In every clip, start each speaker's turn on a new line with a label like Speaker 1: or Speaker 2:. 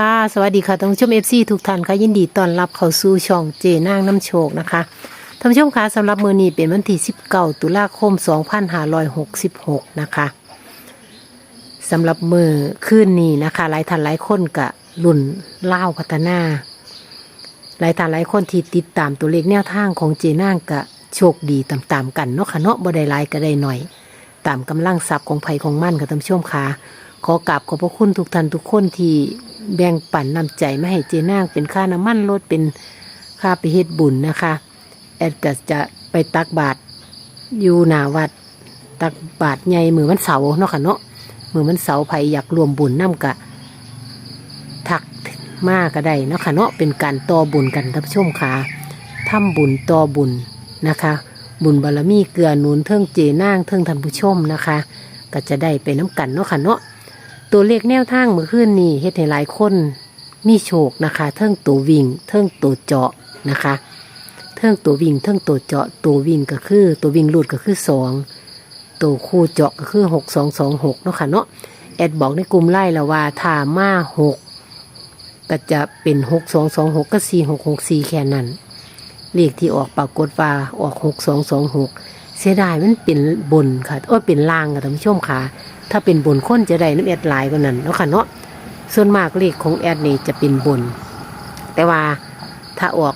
Speaker 1: ค่ะ สวัสดีค่ะท่านผู้ชมเอฟซีทุกท่านค่ะยินดีต้อนรับเข้าสู่ช่องเจนางน้ำโชคนะคะท่านผู้ชมคะสำหรับมือนี้เป็นวันที่19ตุลาคม 2566 นะคะสำหรับมือคืนนี้นะคะ หลายท่านหลายคนกะรุ่นเล่าพัฒนา หลายท่านหลายคนที่ติดตามตัวเลขแนวทางของเจนางกะโชคดีตามๆกันเนาะค่ะเนาะบ่ได้หลายก็ได้หน่อย ตามกำลังทรัพย์ของไผของมั่นค่ะท่านผู้ชมค่ะขอกราบขอบพระคุณทุกท่านทุกคนที่ แบ่งปันน้ำใจมาให้เจนางเป็นค่าน้ำมันรถเป็นค่าไปเฮ็ดบุญนะคะ แอดก็จะไปตักบาตรอยู่หนาวัด ตักบาตรใหญ่มือวันเสาเนาะค่ะเนาะมือวันเสาไผอยากรวมบุญน้ำกะทักมาก็ได้เนาะค่ะเนาะเป็นการต่อบุญกันท่านผู้ชมค่ะทำบุญต่อบุญนะคะ บุญบารมีเกลือหนุนเทิงเจนางเทิงท่านผู้ชมนะคะ ก็จะได้ไปน้ำกันเนาะค่ะเนาะ ตัวเลขแนวทางเมื่อคืนนี้เฮ็ดให้หลายคนมีโชคนะคะเทิงตัววิ่งเทิงตัวเจาะนะคะเทิงตัววิ่งเทิงตัวเจาะตัววิ่งก็คือ ตัววิ่งลูดก็คือสองตัวคู่เจาะก็คือหกสองสองหกเนาะค่ะเนาะแอดบอกในกลุ่มไล่แล้วว่าถ้ามาหกก็จะเป็นหกสองสองหกก็สี่หกหกสี่แค่นั้นเลขที่ออกปรากฏว่าออกหกสองสองหกเสียดายมันเป็นบนค่ะโอ้เป็นล่างค่ะท่านผู้ชมค่ะ ถ้าเป็นบนค้นจะได้น้ำแอดหลายกว่านั้นเนาะค่ะเนาะส่วนมากเลขของแอดนี่จะเป็นบน แต่ว่าถ้าออก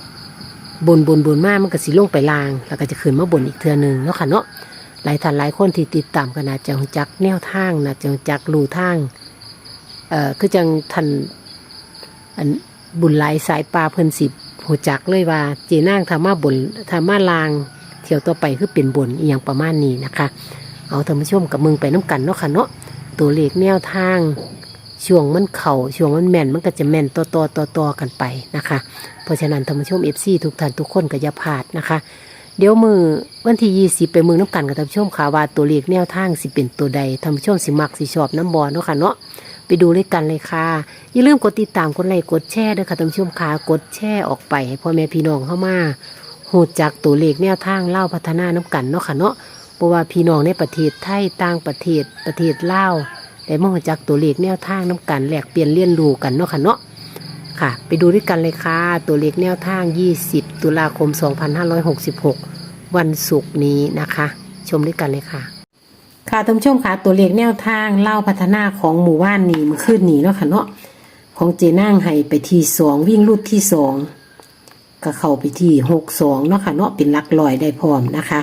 Speaker 1: บนบนบนมากมันก็สิลงไปลาง แล้วก็จะขึ้นมาบนอีกเทือนึงเนาะค่ะเนาะหลายท่านหลายคนที่ติดตามกันนะจะรู้จักแนวทางนะจะรู้จักรูทางเอ่อคือจังทันอันบุญหลายสายปลาเพิ่นสิบหูจักเลยว่าเจนางธรรมาบนธรรมาลาง เที่ยวต่อไปคือเป็นบนอีหยังประมาณนี้นะคะ เอาท่านผู้ชมกับมึงไปน้ำกันเนาะค่ะเนาะตัวเลขแนวทางช่วงมันเข่าช่วงมันแม่นมันก็จะแม่นต่อต่อต่อต่อกันไปนะคะ เพราะฉะนั้นท่านผู้ชมเอฟซีทุกท่านทุกคนก็อย่าพลาดนะคะ เดี๋ยวมือวันที่ยี่สิบไปมือน้ำกันกับท่านผู้ชมค่ะว่าตัวเลขแนวทางสิเป็นตัวใดท่านผู้ชมสิมักสิชอบน้ำบอลเนาะค่ะเนาะไปดูด้วยกันเลยค่ะ อย่าลืมกดติดตามกดไลค์กดแชร์ด้วยค่ะท่านผู้ชมค่ะกดแชร์ออกไปให้พ่อแม่พี่น้องเข้ามาหูจากตัวเลขแนวทางเล่าพัฒนาน้ำกันเนาะค่ะเนาะ เพราะว่าพี่น้องในประเทศไทยต่างประเทศประเทศลาวได้มารู้จักตัวเลขแนวทางน้ำกันแหลกเปลี่ยนเรียนรูกันเนาะค่ะเนาะค่ะ ไปดูด้วยกันเลยค่ะ ตัวเลขแนวทาง 20 ตุลาคม 2566 วันศุกร์นี้นะคะ ชมด้วยกันเลยค่ะ ค่ะท่านผู้ชมค่ะตัวเลขแนวทางเล่าพัฒนาของหมู่บ้านนี้มันขึ้นนี้เนาะค่ะเนาะของเจนั่งให้ไปที่สองวิ่งรูดที่สองก็เข้าไปที่หกสองเนาะค่ะเนาะเป็นหลักลอยได้พร้อมนะคะ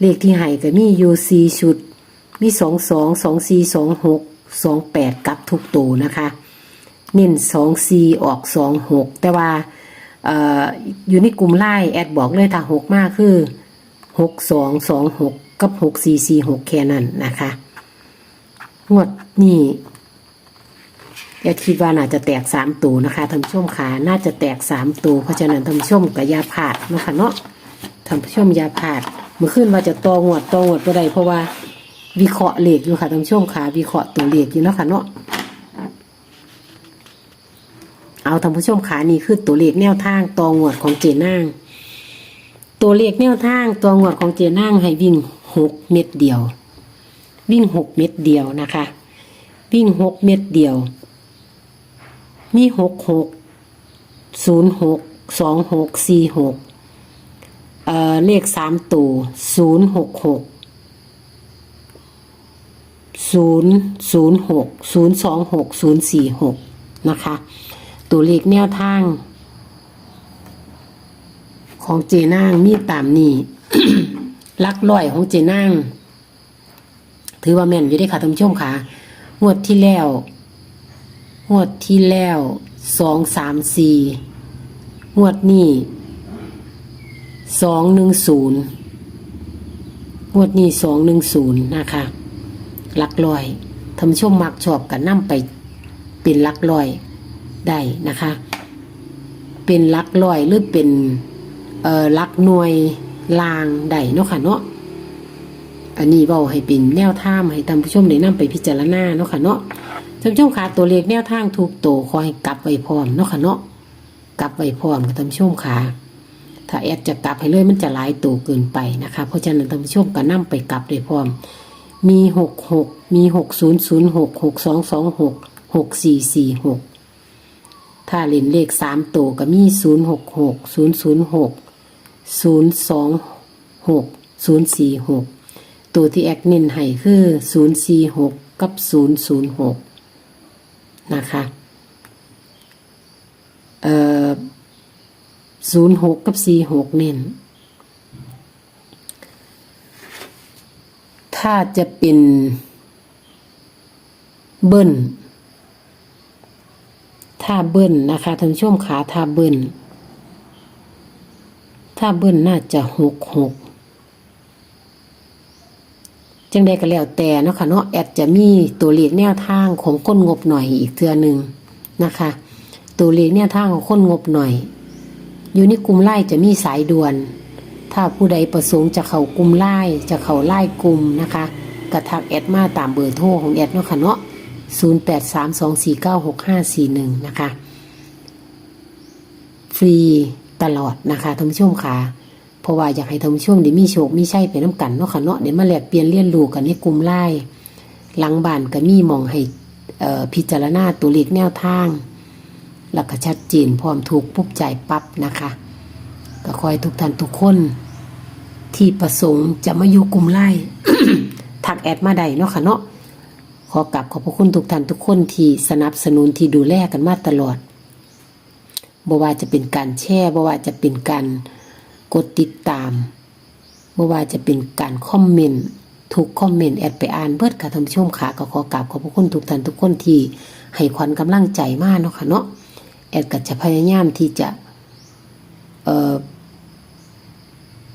Speaker 1: เลขที่ให้ก็มีอยู่สี่ชุด มีสองสองสองสี่สองหกสองแปดกับทุกตัวนะคะ เน้นสองสี่ออกสองหกแต่ว่าอออยู่ในกลุ่มไล่แอดบอกเลยถ้าหกมากคือหกสองสองหกกับหกสี่สี่หกแค่นั้นนะคะงวดนี้แอดคิดว่าน่าจะแตกสามตัวนะคะท่านผู้ชมขาน่าจะแตกสามตัวเพราะฉะนั้นท่านผู้ชมก็อย่าพลาดนะคะเนาะท่านผู้ชมอย่าพลาด มื่อคืนว่าจะตองวดตองวดก็ได้เพราะว่า วิเคราะห์เลขอยู่ค่ะท่านผู้ชมค่ะวิเคราะห์ตัวเลขอยู่เนาะค่ะเนาะเอาท่านผู้ชมขานี่คือตัวเลขแนวทางตองวดของเจนาง ตัวเลขแนวทางตองวดของเจนางให้วิ่งหกเม็ดเดียว วิ่งหกเม็ดเดียวนะคะ วิ่งหกเม็ดเดียว มีหกหกศูนย์หกสองหกสี่หก เอ่อเลขสามตัวศูนย์หกหกศูนย์ศูนย์หกศูนย์สองหกศูนย์สี่หกนะคะ ตัวเลขแนวทาง ของเจนางมีตามนี้ลักลอยของเจนางถือว่าแม่นอยู่ได้ค่ะท่านผู้ชมค่ะงวดที่แล้วงวดที่แล้วสองสามสี่งวดนี้ สองหนึ่งศูนย์งวดนี้สองหนึ่งศูนย์นะคะหลักลอยทำช่วมมักชอบกันนั่ไปเป็นลักลอยได้นะคะ เป็นลักลอยหรือเป็นเอ่อลักหน่วยลางได้เนาะค่ะเนาะอันนี้เบาให้เป็นแนวท่างให้ท่านผู้ชมได้นำไปพิจารณาเนาะค่ะเนาะท่านผู้ชมค่ะตัวเลขแนวทางถูกโตวขอให้กลับไว้พร้อมเนาะค่ะเนาะกลับไว้พร้อมกับท่านผู้ชมค่ะ ถ้าแอดจะกลับให้เลยมันจะหลายตัวเกินไปนะคะ เพราะฉะนั้นท่านผู้ชมก็นำไปกลับเลยพร้อม มีหกหกมีหกศูนย์ศูนย์หกหกสองสองหกหกสี่สี่หกถ้าเล่นเลขสามตัวก็มีศูนย์หกหกศูนย์ศูนย์หกศูนย์สองหกศูนย์สี่หกตัวที่แอคเน้นให้คือศูนย์สี่หกกับศูนย์ศูนย์หกนะคะ เอ่อ ศูนย์หกกับสี่หกเน้นถ้าจะเป็นเบิ้ลถ้าเบิ้ลนะคะท่านผู้ชมขาถ้าเบิ้ลถ้าเบิ้ลน่าจะหกหกจังใดก็แล้วแต่เนาะค่ะเนาะแอดจะมีตัวเลขแนวทางของคนงบหน่อยอีกเทือหนึ่งนะคะ ตัวเลขแนวทางของคนงบหน่อย อยู่ในกลุ่มไล่จะมีสายด่วน ถ้าผู้ใดประสงค์จะเข้ากลุ่มไล่จะเข้าไล่กลุ่มนะคะกระทักแอดมาตามเบอร์โทรของแอดเนาะค่ะเนาะ0832496541 นะคะ ฟรีตลอดนะคะท่านผู้ชมค่ะ เพราะว่าอยากให้ท่านผู้ชมได้มีโชคมีชัยไปน้ำกันเนาะค่ะเนาะเดี๋ยวมาแลกเปลี่ยนเรียนรู้กันในกลุ่มไล่หลังบ้านก็มีมองให้พิจารณาตัวเลขแนวทาง แล้วก็ชัดเจนพร้อมถูกปุ๊บใจายปั๊บนะคะ ก็คอยทุกท่านทุกคน ที่ประสงค์จะมาอยู่กลุ่มไล่ทักแอดมาได้เนาะค่ะเนาะขอกลับขอบพระคุณทุกท่านทุกคนที่สนับสนุนที่ดูแลกันมาตลอดบ่ว่าจะเป็นการแชร์บ่ว่าจะเป็นการกดติดตามบ่ว่าจะเป็นการคอมเมนต์ถูกคอมเมนต์แอดไปอ่านเบิดค่ะท่านผู้ชมค่ะก็ขอกราบขอบพระคุณทุกท่านทุกคนที่ให้ขวัญกำลังใจมากเนาะค่ะเนาะ แอดก็จะพยายามที่จะ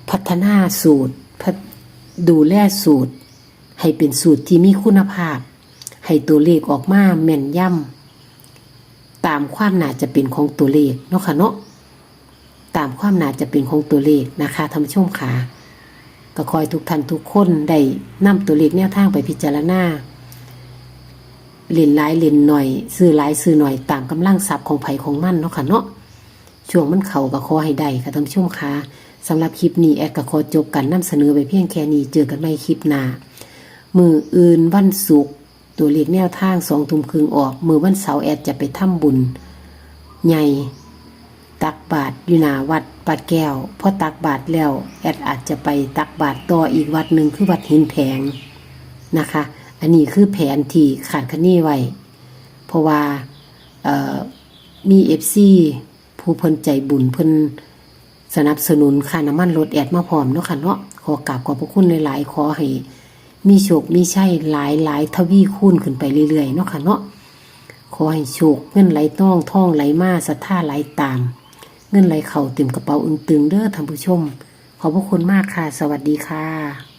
Speaker 1: พัฒนาสูตรดูแลสูตร ให้เป็นสูตรที่มีคุณภาพ ให้ตัวเลขออกมาแม่นยำตามความน่าจะเป็นของตัวเลขเนาะค่ะเนาะตามความน่าจะเป็นของตัวเลขนะคะท่านผู้ชมค่ะก็คอยทุกท่านทุกคนได้นำตัวเลขแนวทางไปพิจารณา เล่นหลายเล่นหน่อยซื้อหลายซื้อหน่อยตามกำลังทรัพย์ของไผของมันเนาะค่ะเนาะช่วงมันเข่าก็ขอให้ได้ค่ะท่านผู้ชมคะสำหรับคลิปนี้แอดก็ขอจบกันนำเสนอไปเพียงแค่นี้เจอกันใหม่คลิปหน้ามืออื่นวันศุกร์ตัวเลขแนวทางสองทุ่มครึ่งออก มือวันเสาร์แอดจะไปทำบุญ ใหญ่ตักบาตรอยู่หนาวัดปาดแก้วพอตักบาตรแล้วแอดอาจจะไปตักบาตรต่ออีกวัดหนึ่งคือวัดหินแผงนะคะ อันนี้คือแผนที่ขาดคะเนไว้ เพราะว่ามีเอฟซีผู้เพิ่นใจบุญเพิ่นสนับสนุนค่าน้ำมันรถแอดมาพร้อมเนาะค่ะเนาะขอกราบขอบพระคุณหลายๆขอให้มีโชคมีชัยหลายหลายๆทวีคูณขึ้นไปเรื่อยๆเนาะค่ะเนาะขอให้โชคเงินไหลต้องท่องไหลมาศรัทธาไหลตาม เงินไหลเข่าเต็มกระเป๋าอึงตึงเด้อท่านผู้ชม ขอบพระคุณมากค่ะ สวัสดีค่ะ